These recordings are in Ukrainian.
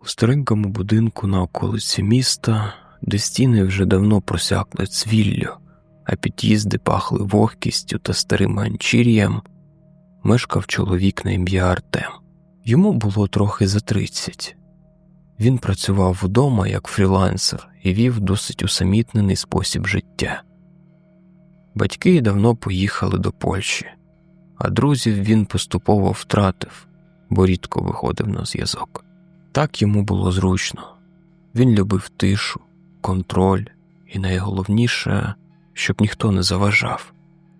У старенькому будинку на околиці міста, де стіни вже давно просякли цвіллю, а під'їзди пахли вогкістю та старим ганчір'ям, мешкав чоловік на ім'я Артем. Йому було трохи за тридцять. Він працював вдома як фрілансер і вів досить усамітнений спосіб життя. Батьки давно поїхали до Польщі, а друзів він поступово втратив, бо рідко виходив на зв'язок. Так йому було зручно. Він любив тишу, контроль і найголовніше, щоб ніхто не заважав.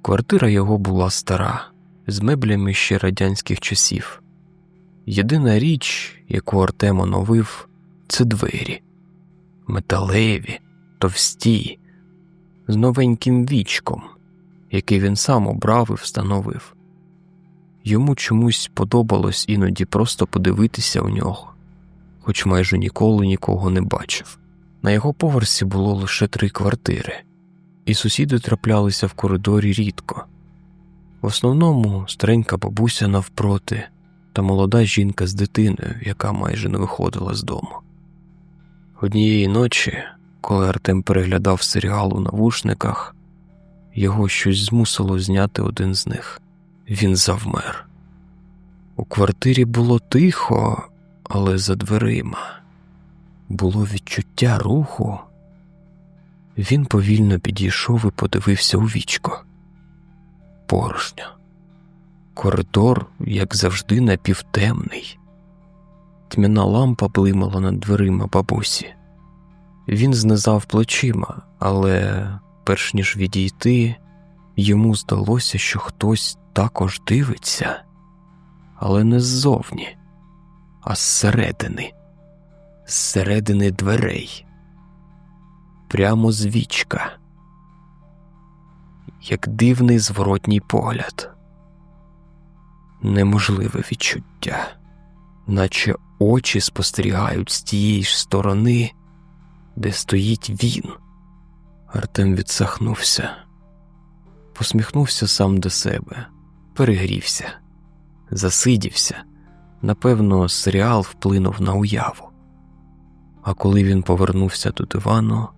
Квартира його була стара, з меблями ще радянських часів. Єдина річ, яку Артем оновив, це двері металеві, товсті, з новеньким вічком, який він сам обрав і встановив. Йому чомусь подобалось іноді просто подивитися у нього, хоч майже ніколи нікого не бачив. На його поверсі було лише три квартири, і сусіди траплялися в коридорі рідко. В основному старенька бабуся навпроти та молода жінка з дитиною, яка майже не виходила з дому. Однієї ночі, коли Артем переглядав серіал у навушниках, його щось змусило зняти один з них. Він завмер. У квартирі було тихо, але за дверима було відчуття руху. Він повільно підійшов і подивився у вічко. Порожньо. Коридор, як завжди, напівтемний. Тьмяна лампа блимала над дверима бабусі. Він знизав плечима, але, перш ніж відійти, йому здалося, що хтось також дивиться, але не ззовні, а зсередини, зсередини дверей, прямо з вічка, як дивний зворотній погляд, неможливе відчуття, наче очі спостерігають з тієї ж сторони, де стоїть він. Артем відсахнувся, посміхнувся сам до себе, перегрівся, засидівся. Напевно, серіал вплинув на уяву. А коли він повернувся до дивану,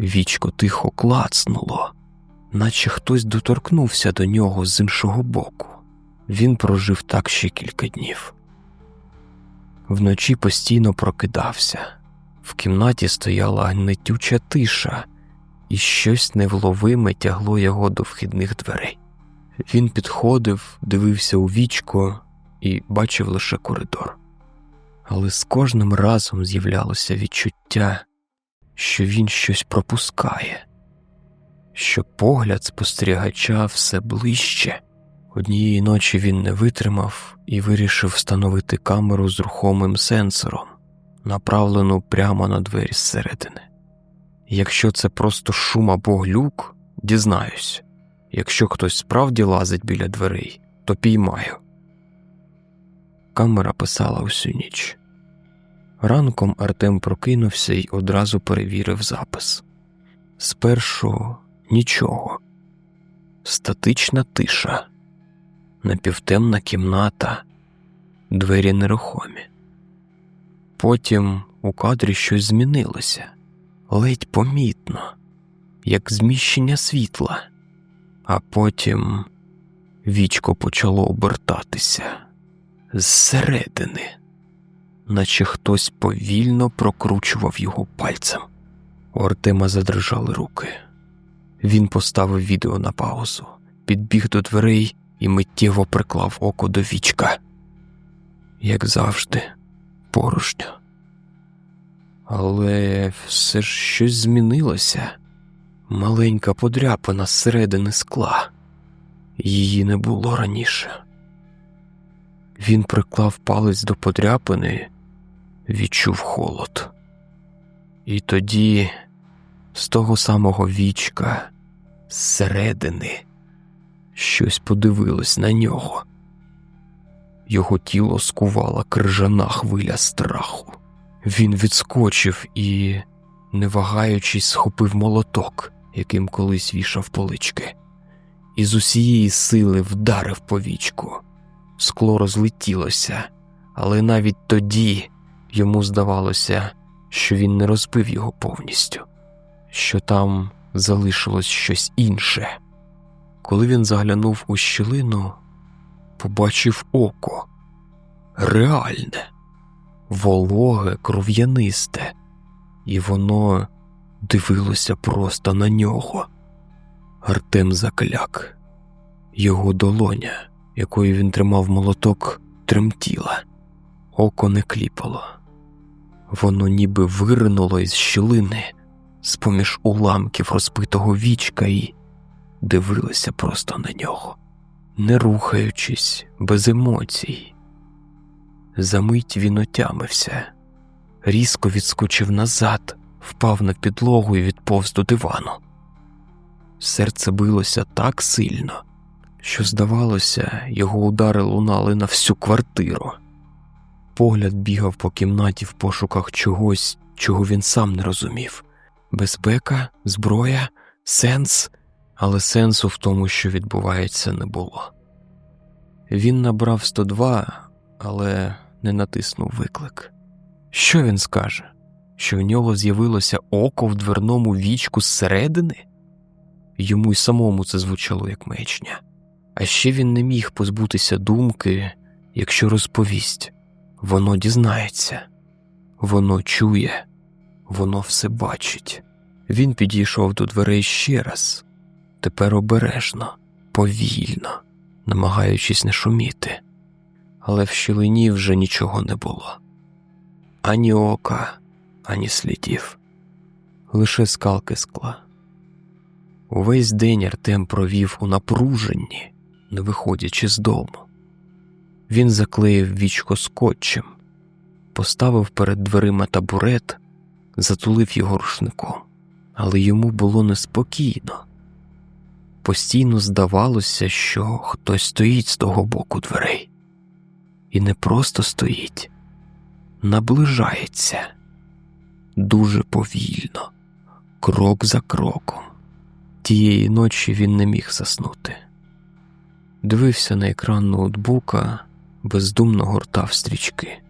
вічко тихо клацнуло, наче хтось доторкнувся до нього з іншого боку. Він прожив так ще кілька днів. Вночі постійно прокидався. В кімнаті стояла гнетюча тиша, і щось невловиме тягло його до вхідних дверей. Він підходив, дивився у вічко і бачив лише коридор. Але з кожним разом з'являлося відчуття, що він щось пропускає, що погляд спостерігача все ближче. Однієї ночі він не витримав і вирішив встановити камеру з рухомим сенсором, направлену прямо на двері зсередини. Якщо це просто шум або глюк, дізнаюсь. Якщо хтось справді лазить біля дверей, то піймаю. Камера писала усю ніч. Ранком Артем прокинувся і одразу перевірив запис. Спершу нічого, статична тиша, напівтемна кімната, двері нерухомі. Потім у кадрі щось змінилося ледь помітно, як зміщення світла, а потім вічко почало обертатися зсередини, наче хтось повільно прокручував його пальцем. У Артема задрижали руки. Він поставив відео на паузу, підбіг до дверей і миттєво приклав око до вічка. Як завжди, порожньо. Але все ж щось змінилося маленька подряпина зсередини скла, її не було раніше. Він приклав палець до подряпини, відчув холод. І тоді з того самого вічка, зсередини, щось подивилось на нього. Його тіло скувала крижана хвиля страху. Він відскочив і не вагаючись, схопив молоток, яким колись вішав полички, і з усієї сили вдарив по вічку. Скло розлетілося, але навіть тоді йому здавалося, що він не розбив його повністю, що там залишилось щось інше. Коли він заглянув у щілину, побачив око. Реальне, вологе, кров'янисте, і воно дивилося просто на нього. Артем закляк, його долоня, якою він тримав молоток, тремтіла, око не кліпало. Воно ніби виринуло із щілини з поміж уламків розбитого вічка і дивилося просто на нього, не рухаючись, без емоцій. Замить він отямився, різко відскочив назад, впав на підлогу і відповз до дивану. Серце билося так сильно, що, здавалося, його удари лунали на всю квартиру. Погляд бігав по кімнаті в пошуках чогось, чого він сам не розумів безпека, зброя, сенс, але сенсу в тому, що відбувається, не було. Він набрав 102, але не натиснув виклик. Що він скаже? Що в нього з'явилося око в дверному вічку зсередини? Йому й самому це звучало як мечня. А ще він не міг позбутися думки, якщо розповість, воно дізнається, воно чує, воно все бачить. Він підійшов до дверей ще раз, тепер обережно, повільно, намагаючись не шуміти, але в щілині вже нічого не було ані ока, ані слідів, лише скалки скла. Увесь день Артем провів у напруженні, не виходячи з дому. Він заклеїв вічко скотчем, поставив перед дверима табурет, затулив його рушником, але йому було неспокійно. Постійно здавалося, що хтось стоїть з того боку дверей, і не просто стоїть, наближається дуже повільно, крок за кроком. Тієї ночі він не міг заснути. Дивився на екран ноутбука, бездумно гортав стрічки.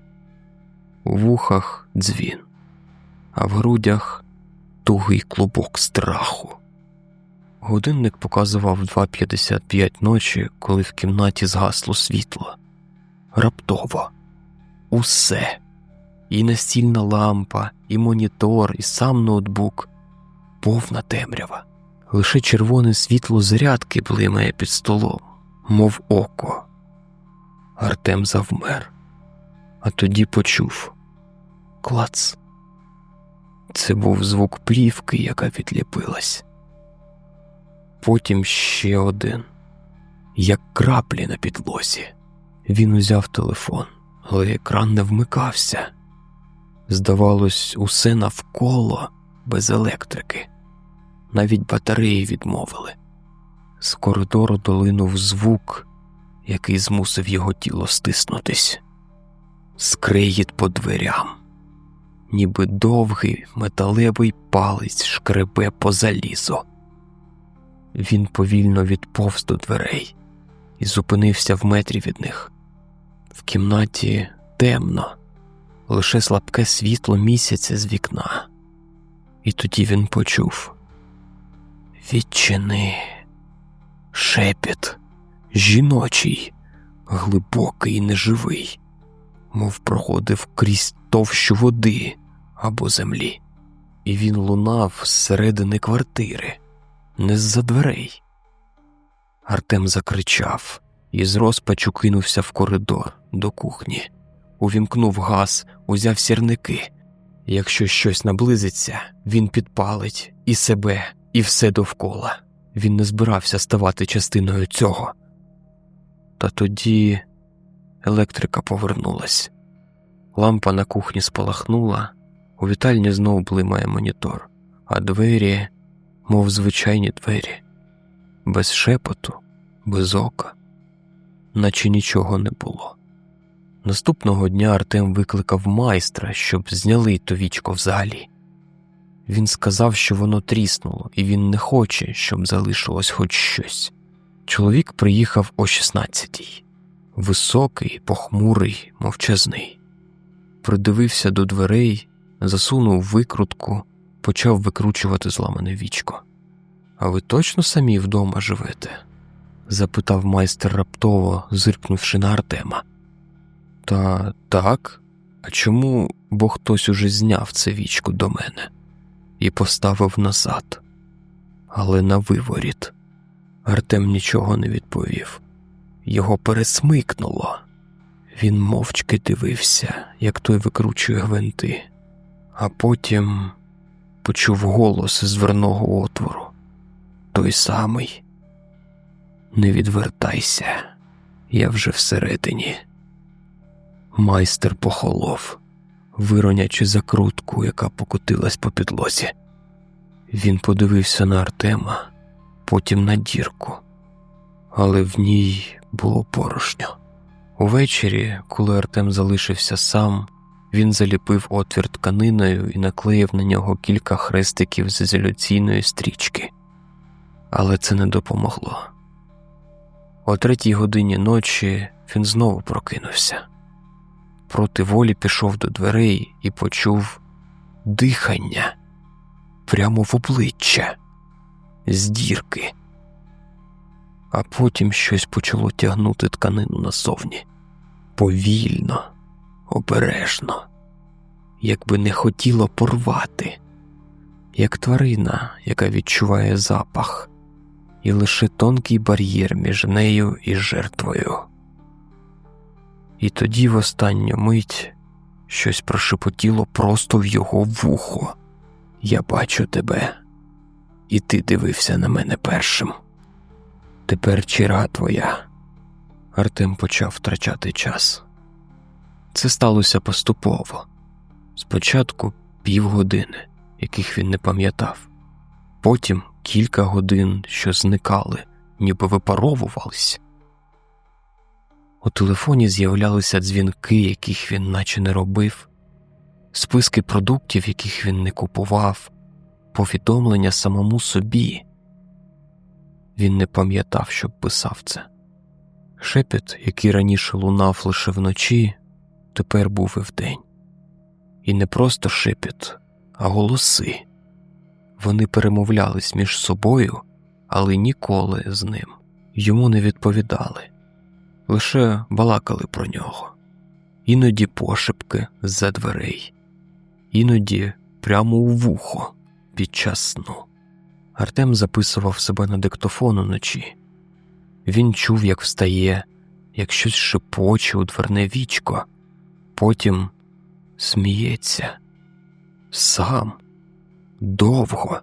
У вухах дзвін, а в грудях тугий клубок страху. Годинник показував 2.55 ночі, коли в кімнаті згасло світло. Раптово усе і настільна лампа, і монітор, і сам ноутбук, повна темрява. Лише червоне світло зарядки блимає під столом, мов око. Артем завмер, а тоді почув клац. Це був звук плівки, яка відліпилась. Потім ще один, як краплі на підлозі. Він узяв телефон, але екран не вмикався. Здавалось, усе навколо без електрики, навіть батареї відмовили. З коридору долинув звук, який змусив його тіло стиснутись, скриїть по дверям, ніби довгий металевий палець шкребе по залізу. Він повільно відповз до дверей і зупинився в метрі від них. В кімнаті темно лише слабке світло місяця з вікна, і тоді він почув. Відчини шепіт жіночий, глибокий і неживий, мов проходив крізь товщу води або землі, і він лунав зсередини квартири, не з-за дверей. Артем закричав і з розпачу кинувся в коридор до кухні увімкнув газ, узяв сірники. Якщо щось наблизиться, він підпалить і себе, і все довкола. Він не збирався ставати частиною цього. Та тоді електрика повернулась. Лампа на кухні спалахнула, у вітальні знов блимає монітор, а двері, мов звичайні двері, без шепоту, без ока, наче нічого не було. Наступного дня Артем викликав майстра, щоб зняли то вічко в залі. Він сказав, що воно тріснуло, і він не хоче, щоб залишилось хоч щось. Чоловік приїхав о 16-й. високий, похмурий, мовчазний. Придивився до дверей, засунув викрутку, почав викручувати зламане вічко. А ви точно самі вдома живете? запитав майстер раптово, зиркнувши на Артема. Та так, а чому бо хтось уже зняв це вічко до мене і поставив назад, але на виворіт. Артем нічого не відповів. Його пересмикнуло. Він мовчки дивився, як той викручує гвинти, а потім почув голос з дверного отвору. Той самий. Не відвертайся, я вже всередині. Майстер похолов, виронячи закрутку, яка покотилась по підлозі. Він подивився на Артема, потім на дірку, але в ній було порожньо. Увечері, коли Артем залишився сам, він заліпив отвір тканиною і наклеїв на нього кілька хрестиків з ізоляційної стрічки, але це не допомогло. О третій годині ночі він знову прокинувся. Проти волі пішов до дверей і почув дихання прямо в обличчя з дірки, а потім щось почало тягнути тканину назовні повільно, обережно, якби не хотіло порвати, як тварина, яка відчуває запах, і лише тонкий бар'єр між нею і жертвою. І тоді в останню мить щось прошепотіло просто в його вухо. Я бачу тебе, і ти дивився на мене першим. Тепер черга твоя. Артем почав втрачати час. Це сталося поступово. Спочатку півгодини, яких він не пам'ятав, потім кілька годин, що зникали, ніби випаровувались. У телефоні з'являлися дзвінки, яких він наче не робив, списки продуктів, яких він не купував, повідомлення самому собі. Він не пам'ятав, щоб писав це. Шепіт, який раніше лунав лише вночі, тепер був і вдень. І не просто шепіт, а голоси. Вони перемовлялись між собою, але ніколи з ним йому не відповідали, лише балакали про нього, іноді пошепки з-за дверей, іноді прямо у вухо під час сну. Артем записував себе на диктофон уночі. Він чув, як встає, як щось шепоче у дверне вічко, потім сміється. Сам. Довго,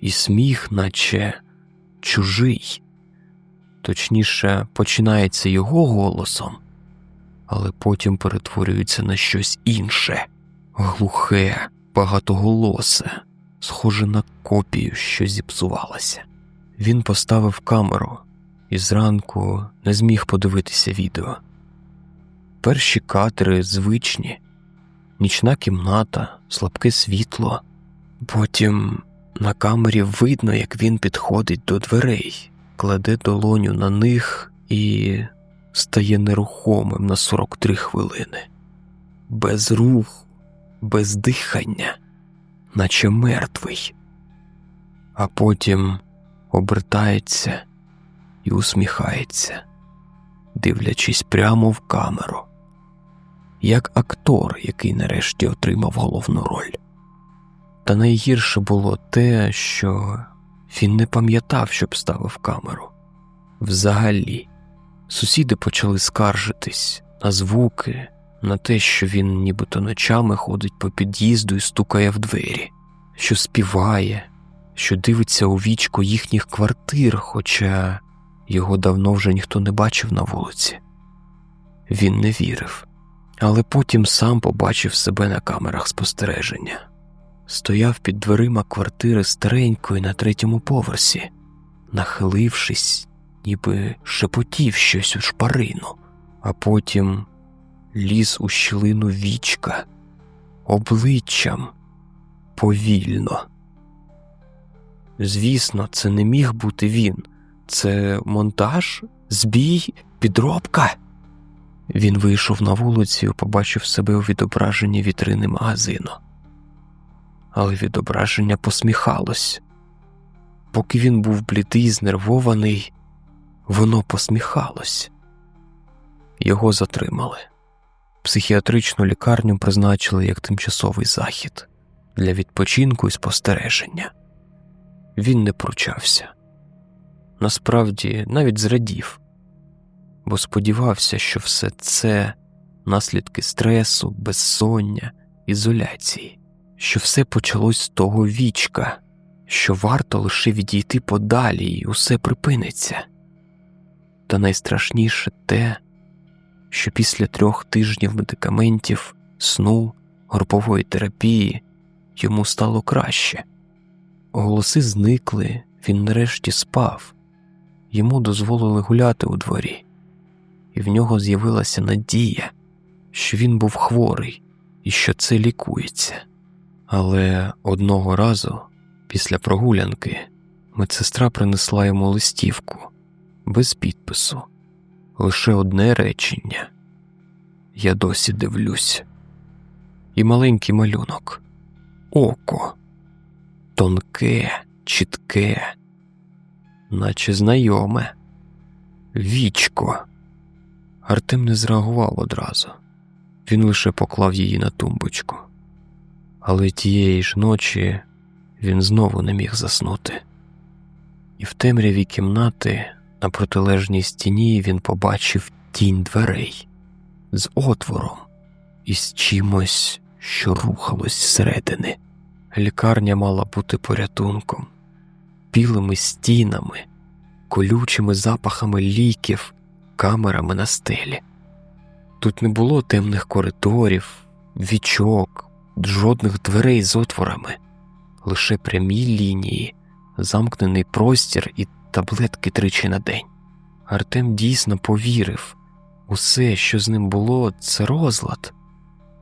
і сміх, наче чужий, точніше, починається його голосом, але потім перетворюється на щось інше, глухе, багатоголосе, схоже на копію, що зіпсувалася. Він поставив камеру і зранку не зміг подивитися відео. Перші кадри звичні, нічна кімната, слабке світло. Потім на камері видно, як він підходить до дверей, кладе долоню на них і стає нерухомим на 43 хвилини, без руху, без дихання, наче мертвий, а потім обертається і усміхається, дивлячись прямо в камеру, як актор, який нарешті отримав головну роль. Та найгірше було те, що він не пам'ятав, щоб ставив камеру. Взагалі, сусіди почали скаржитись на звуки, на те, що він нібито ночами ходить по під'їзду і стукає в двері, що співає, що дивиться у вічко їхніх квартир, хоча його давно вже ніхто не бачив на вулиці. Він не вірив, але потім сам побачив себе на камерах спостереження стояв під дверима квартири старенької на третьому поверсі, нахилившись, ніби шепотів щось у шпарину, а потім ліз у щілину вічка, обличчям повільно. Звісно, це не міг бути він. Це монтаж, збій, підробка. Він вийшов на вулицю побачив себе у відображенні вітрини магазину. Але відображення посміхалось. Поки він був блідий, знервований, воно посміхалось. Його затримали. Психіатричну лікарню призначили як тимчасовий захід для відпочинку і спостереження. Він не пручався. Насправді навіть зрадів, бо сподівався, що все це наслідки стресу, безсоння, ізоляції, що все почалось з того вічка, що варто лише відійти подалі, і усе припиниться. Та найстрашніше те, що після трьох тижнів медикаментів, сну, групової терапії йому стало краще. Голоси зникли, він нарешті спав, йому дозволили гуляти у дворі, і в нього з'явилася надія, що він був хворий і що це лікується. Але одного разу, після прогулянки, медсестра принесла йому листівку без підпису, лише одне речення. Я досі дивлюсь, і маленький малюнок, око, тонке, чітке, наче знайоме, вічко. Артем не зреагував одразу, він лише поклав її на тумбочку, але тієї ж ночі він знову не міг заснути, і в темряві кімнати на протилежній стіні він побачив тінь дверей з отвором і з чимось, що рухалось зсередини. Лікарня мала бути порятунком, білими стінами, колючими запахами ліків, камерами на стелі. Тут не було темних коридорів, вічок, жодних дверей з отворами, лише прямі лінії, замкнений простір і таблетки тричі на день. Артем дійсно повірив усе, що з ним було, це розлад,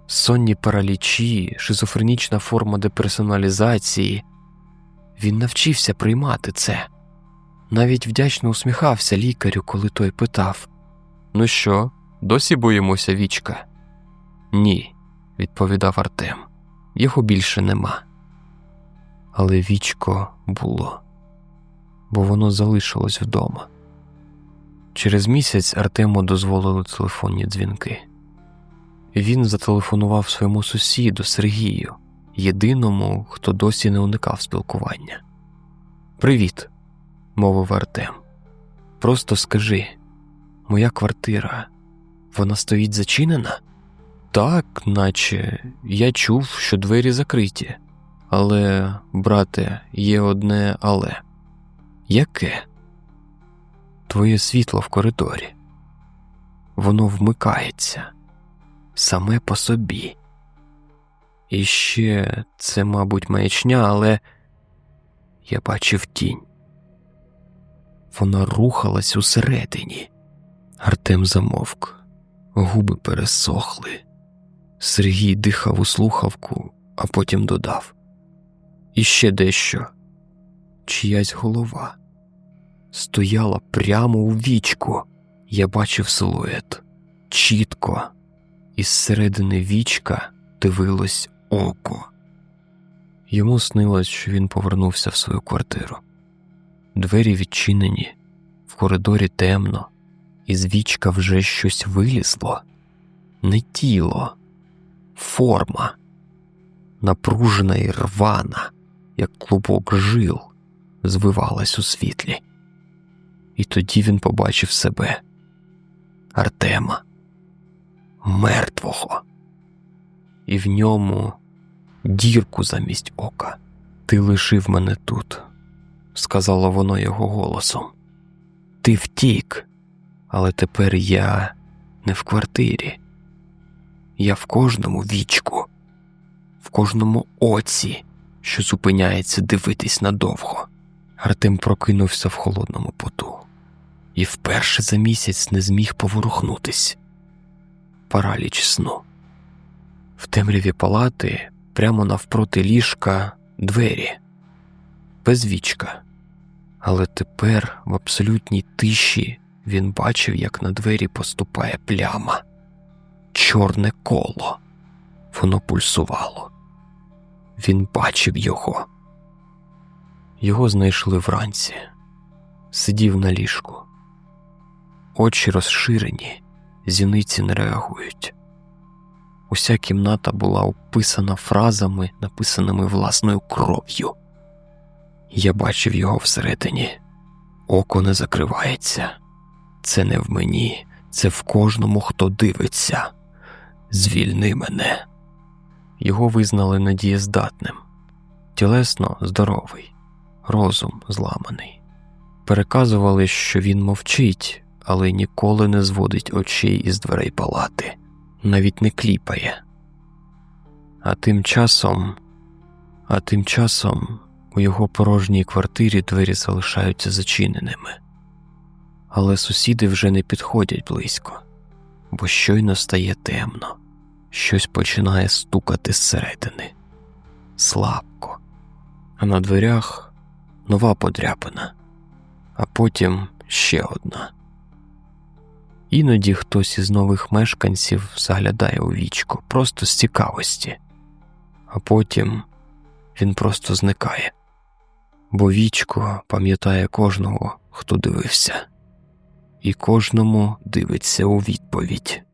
сонні паралічі, шизофренічна форма деперсоналізації. Він навчився приймати це. Навіть вдячно усміхався лікарю, коли той питав: Ну що, досі боїмося вічка? Ні, відповідав Артем. Його більше нема. Але вічко було бо воно залишилось вдома. Через місяць Артему дозволили телефонні дзвінки. Він зателефонував своєму сусіду Сергію, єдиному, хто досі не уникав спілкування. Привіт, мовив Артем. Просто скажи, моя квартира, вона стоїть зачинена? Так, наче я чув, що двері закриті, але, брате, є одне але. Яке? Твоє світло в коридорі. Воно вмикається саме по собі. І ще це, мабуть, маячня, але я бачив тінь. Вона рухалась усередині. Артем замовк, губи пересохли. Сергій дихав у слухавку, а потім додав: І ще дещо чиясь голова. Стояла прямо у вічку. Я бачив силует чітко, із середини вічка дивилось око. Йому снилось, що він повернувся в свою квартиру. Двері відчинені, в коридорі темно, із вічка вже щось вилізло, не тіло, форма, напружена і рвана, як клубок жил звивалась у світлі. І тоді він побачив себе. Артема, мертвого, і в ньому дірку замість ока. Ти лишив мене тут, сказало воно його голосом. Ти втік, але тепер я не в квартирі. Я в кожному вічку, в кожному оці, що зупиняється дивитись надовго. Артем прокинувся в холодному поту і вперше за місяць не зміг поворухнутись. Параліч сну. В темряві палати прямо навпроти ліжка двері, без вічка. Але тепер в абсолютній тиші він бачив, як на двері поступає пляма, чорне коло. Воно пульсувало. Він бачив його. Його знайшли вранці, сидів на ліжку. Очі розширені, зіниці не реагують. Уся кімната була описана фразами, написаними власною кров'ю. Я бачив його всередині. Око не закривається. Це не в мені, це в кожному, хто дивиться. Звільни мене. Його визнали недієздатним, тілесно здоровий, розум зламаний. Переказували, що він мовчить, але ніколи не зводить очей із дверей палати, навіть не кліпає. А тим часом, а тим часом у його порожній квартирі двері залишаються зачиненими, але сусіди вже не підходять близько, бо щойно стає темно, щось починає стукати зсередини, слабко, а на дверях нова подряпина, а потім ще одна. Іноді хтось із нових мешканців заглядає у вічко просто з цікавості, а потім він просто зникає, бо вічко пам'ятає кожного, хто дивився, і кожному дивиться у відповідь.